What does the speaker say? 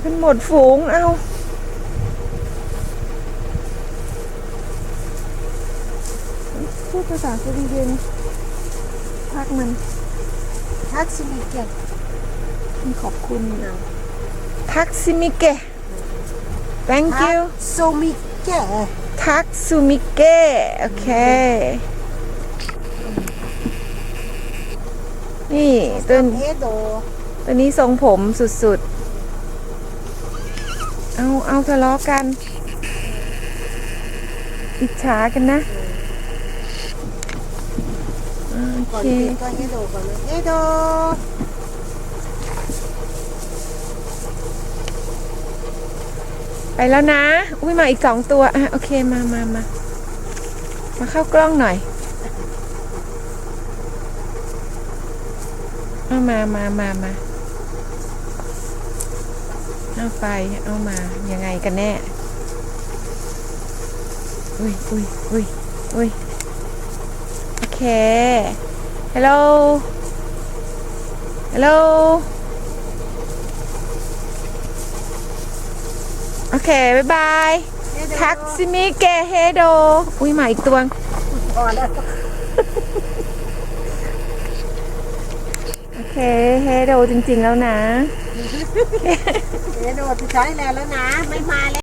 มากันหมดฝูงเอาพูดภาษาสวีเดนพักมันทักซิมิเกะขอบคุณนะทักซิมิเกะ thank ทั you กโซมิเกะทักซูมิเกะโอเค นี่ตัวเฮโดตัวนี้ทรงผมสุดๆ เอาเอาทะเลาะกัน อิจฉากันนะโอก่อนเคกินก็เฮโดก่อนนะเฮโดไปแล้วนะ อุ้ยมาอีกสองตัวอะโอเคมามามามาเข้ากล้องหน่อยเอามามามามา เอาไปเอามายังไงกันแน่ อุ้ยอุ้ยอุ้ยอุ้ยโอเค ฮัลโหล ฮัลโหล โอเค บ๊ายบายเฮโดทักซิมิเกเฮโด อุ้ยมาอีกตัวพอแล้ว โอ เฮโดจริงๆแล้วนะเฮโดสุดท้ายแล้วแล้วนะ ไม่มาแล้ว